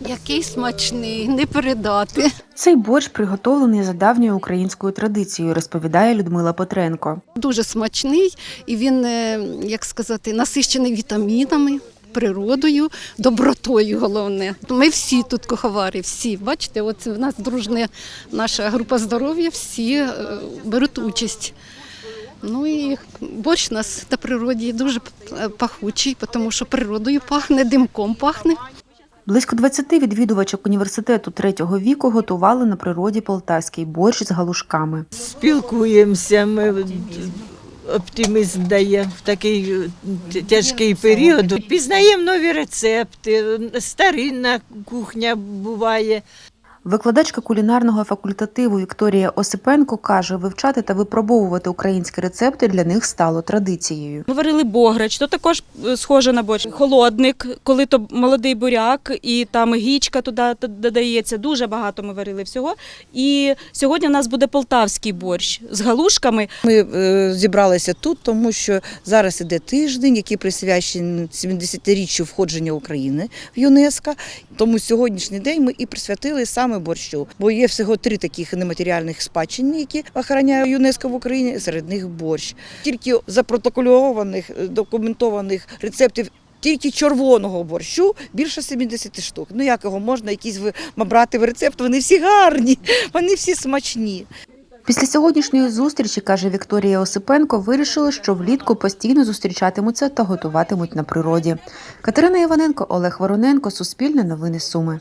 Який смачний, не передати. Цей борщ приготовлений за давньою українською традицією, розповідає Людмила Петренко. Дуже смачний і він, е, як сказати, насищений вітамінами. Природою, добротою, головне. Ми всі тут куховари, всі. Бачите, от в нас дружна наша група здоров'я, всі е, беруть участь. Ну і борщ у нас на природі дуже пахучий, тому що природою пахне, димком пахне. Близько 20 відвідувачок університету третього віку готували на природі полтавський борщ з галушками. спілкуємося. Ми оптимізм дає в такий е, тяжкий період. Пізнаємо нові рецепти, старинна кухня буває. Викладачка кулінарного факультативу Вікторія Осипенко каже, вивчати та випробовувати українські рецепти для них стало традицією. Говорили бограч, то також схоже на борщ. Холодник, коли то молодий буряк, і там гічка туди додається. Дуже багато ми варили всього. І сьогодні у нас буде полтавський борщ з галушками. Ми е, зібралися тут, тому що зараз іде тиждень, який присвячений 70-річчю входження України в ЮНЕСКО. Тому сьогоднішній день ми і присвятили саме борщу. Бо є всього три таких нематеріальних спадщини, які охороняє ЮНЕСКО в Україні. Серед них борщ. Тільки запротокольованих, е, документованих рецептів. Тільки червоного борщу більше 70 штук. Ну як його можна якісь брати в рецепт? Вони всі гарні, вони всі смачні. Після сьогоднішньої зустрічі, каже Вікторія Осипенко, вирішили, що влітку постійно зустрічатимуться та готуватимуть на природі. Катерина Іваненко, Олег Вороненко, Суспільне новини Суми.